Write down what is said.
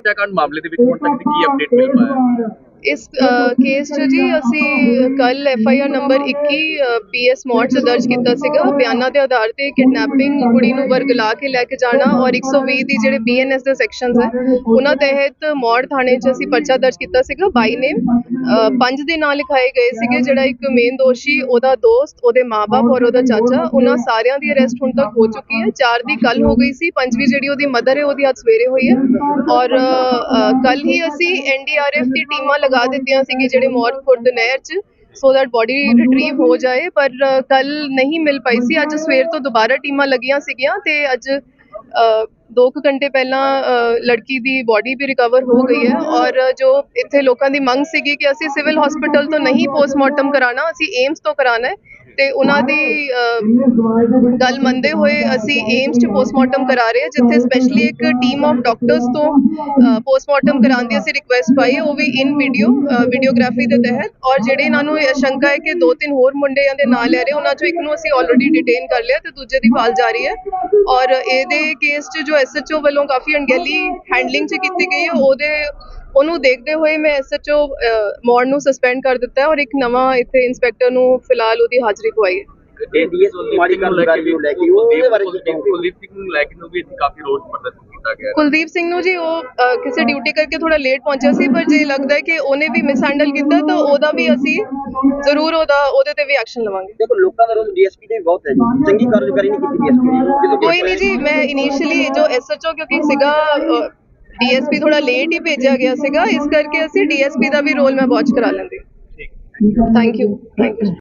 ਹੱਤਿਆਕਾਂਡ ਮਾਮਲੇ ਦੇ ਵਿੱਚ ਹੁਣ ਤੱਕ ਕੀ ਅਪਡੇਟ ਮਿਲ ਪਾਇਆ? ਇਸ ਕੇਸ 'ਚ ਜੀ ਅਸੀਂ ਕੱਲ F I R number 21 PS Maur 'ਚ ਦਰਜ ਕੀਤਾ ਸੀਗਾ। ਬਿਆਨਾਂ ਦੇ ਆਧਾਰ ਤੇ ਕਿਡਨੈਪਿੰਗ ਕੁੜੀ ਨੂੰ ਵਰਗਲਾ ਕੇ ਲੈ ਕੇ ਜਾਣਾ ਔਰ 120 ਦੀ ਜਿਹੜੇ ਬੀਐਨਐਸ ਦੇ ਸੈਕਸ਼ਨਸ ਹੈ, ਉਹਨਾਂ ਤਹਿਤ ਮੌੜ ਥਾਣੇ 'ਚ ਅਸੀਂ ਪਰਚਾ ਦਰਜ ਕੀਤਾ ਸੀਗਾ ਬਾਈ ਨੇਮ ਪੰਜ ਦੇ ਨਾਂ ਲਿਖਾਏ ਗਏ ਸੀਗੇ, ਜਿਹੜਾ ਇੱਕ ਮੇਨ ਦੋਸ਼ੀ, ਉਹਦਾ ਦੋਸਤ, ਉਹਦੇ ਮਾਪੇ ਔਰ ਉਹਦਾ ਚਾਚਾ, ਉਹਨਾਂ ਸਾਰਿਆਂ ਦੀ ਅਰੈਸਟ ਹੁਣ ਤੱਕ ਹੋ ਚੁੱਕੀ ਹੈ। ਚਾਰ ਦੀ ਕੱਲ ਹੋ ਗਈ ਸੀ ਪੰਜਵੀਂ ਜਿਹੜੀ ਉਹਦੀ ਮਦਰ ਹੈ, ਉਹਦੀ ਅੱਜ ਸਵੇਰੇ ਹੋਈ ਹੈ। ਔਰ ਕੱਲ ਹੀ ਅਸੀਂ ਐਨਡੀਆਰਐਫ ਦੀ ਟੀਮਾਂ ਲਗਾ ਦਿੱਤੀਆਂ ਸੀਗੀ ਜਿਹੜੇ ਮੌਰ ਖੁਰਦ ਨਹਿਰ 'ਚ ਸੋ ਦੈਟ ਬੋਡੀ ਰਿਟਰੀਵ ਹੋ ਜਾਏ ਪਰ ਕੱਲ ਨਹੀਂ ਮਿਲ ਪਾਈ ਸੀ। ਅੱਜ ਸਵੇਰ ਤੋਂ ਦੁਬਾਰਾ ਟੀਮਾਂ ਲੱਗੀਆਂ ਸੀਗੀਆਂ ਤੇ ਅੱਜ ਅ, ਦੋ ਕੁ ਘੰਟੇ ਪਹਿਲਾਂ ਲੜਕੀ ਦੀ ਬੋਡੀ ਵੀ ਰਿਕਵਰ ਹੋ ਗਈ ਹੈ ਔਰ ਜੋ ਇੱਥੇ ਲੋਕਾਂ ਦੀ ਮੰਗ ਸੀਗੀ ਕਿ ਅਸੀਂ ਸਿਵਲ ਹਸਪੀਟਲ ਤੋਂ ਨਹੀਂ ਪੋਸਟਮਾਰਟਮ ਕਰਾਣਾ ਅਸੀਂ ਏਮਸ ਤੋਂ ਕਰਾਣਾ ਹੈ ਤੇ ਉਹਨਾਂ ਦੀ ਗੱਲ ਮੰਨਦੇ ਹੋਏ ਅਸੀਂ ਏਮਸ 'ਚ ਪੋਸਟਮਾਰਟਮ ਕਰਾ ਰਹੇ ਹਾਂ ਜਿੱਥੇ ਸਪੈਸ਼ਲੀ ਇੱਕ ਟੀਮ ਆਫ ਡਾਕਟਰਸ ਤੋਂ ਪੋਸਟਮਾਰਟਮ ਕਰਾਉਣ ਦੀ ਅਸੀਂ ਰਿਕੁਐਸਟ ਪਾਈ ਹੈ, ਉਹ ਵੀ ਇਨ ਵੀਡੀਓ ਵੀਡੀਓਗ੍ਰਾਫੀ ਦੇ ਤਹਿਤ। ਔਰ ਜਿਹੜੇ ਇਹਨਾਂ ਨੂੰ ਸ਼ੰਕਾ ਹੈ ਕਿ ਦੋ ਤਿੰਨ ਹੋਰ ਮੁੰਡਿਆਂ ਦੇ ਨਾਂ ਲੈ ਰਹੇ ਉਹਨਾਂ 'ਚੋਂ ਇੱਕ ਨੂੰ ਅਸੀਂ ਆਲਰੇਡੀ ਡਿਟੇਨ ਕਰ ਲਿਆ ਤੇ ਦੂਜੇ ਦੀ ਫਾਲ ਜਾਰੀ ਹੈ। ਔਰ ਇਹਦੇ ਕੇਸ 'ਚ ਜੋ ਐਸਐਚਓ ਵੱਲੋਂ ਕਾਫੀ ਅਣਗਹਿਲੀ ਹੈਂਡਲਿੰਗ 'ਚ ਕੀਤੀ ਗਈ ਹੈ ਉਹਦੇ ਉਹਨੂੰ ਦੇਖਦੇ ਹੋਏ ਮੈਂ ਐਸਐਚਓ ਮੌੜ ਨੂੰ ਸਸਪੈਂਡ ਕਰ ਦਿੱਤਾ ਹੈ ਔਰ ਇੱਕ ਨਵਾਂ ਇੱਥੇ ਇੰਸਪੈਕਟਰ ਨੂੰ ਫਿਲਹਾਲ ਉਹਦੀ ਹਾਜ਼ਰੀ ਪਵਾਈ ਹੈ। ਲੈ ਕੇ ਉਹਦੇ ਬਾਰੇ ਕੁਲਦੀਪ ਸਿੰਘ ਨੂੰ ਲੈ ਕੇ ਨੂੰ ਵੀ ਇੱਥੇ ਕਾਫੀ ਰੋਸ ਪ੍ਰਦਰਸ਼ਨ ਕੀਤਾ ਗਿਆ। ਹੈ। ਕੁਲਦੀਪ ਸਿੰਘ ਨੂੰ ਜੀ ਉਹ ਕਿਸੇ ਡਿਊਟੀ ਕਰਕੇ ਥੋੜਾ ਲੇਟ ਪਹੁੰਚਿਆ ਸੀ ਪਰ ਜੇ ਲੱਗਦਾ ਹੈ ਕਿ ਉਹਨੇ ਵੀ ਮਿਸਹੈਂਡਲ ਕੀਤਾ ਤਾਂ ਉਹਦਾ ਵੀ ਅਸੀਂ ਜ਼ਰੂਰ ਉਹਦਾ ਉਹਦੇ ਤੇ ਵੀ ਐਕਸ਼ਨ ਲਵਾਂਗੇ। ਦੇਖੋ ਲੋਕਾਂ ਦਾ ਰੋਸ ਡੀਐਸਪੀ ਦੇ ਵੀ ਬਹੁਤ ਹੈ ਜੀ। ਚੰਗੀ ਕਾਰਗੁਜ਼ਾਰੀ ਨਹੀਂ ਕੀਤੀ ਡੀਐਸਪੀ ਨੇ। ਕੋਈ ਨਹੀਂ ਜੀ ਮੈਂ ਇਨੀਸ਼ੀਅਲੀ ਜੋ ਐਸਐਚਓ ਕਿਉਂਕਿ ਸੀਗਾ ਡੀਐਸਪੀ ਥੋੜਾ ਲੇਟ ਹੀ ਭੇਜਿਆ ਗਿਆ ਸੀਗਾ ਇਸ ਕਰਕੇ ਅਸੀਂ ਡੀਐਸਪੀ ਦਾ ਵੀ ਰੋਲ ਮੈਂ ਵਾਚ ਕਰਾ ਲੈਂਦੀ। Thank you thank you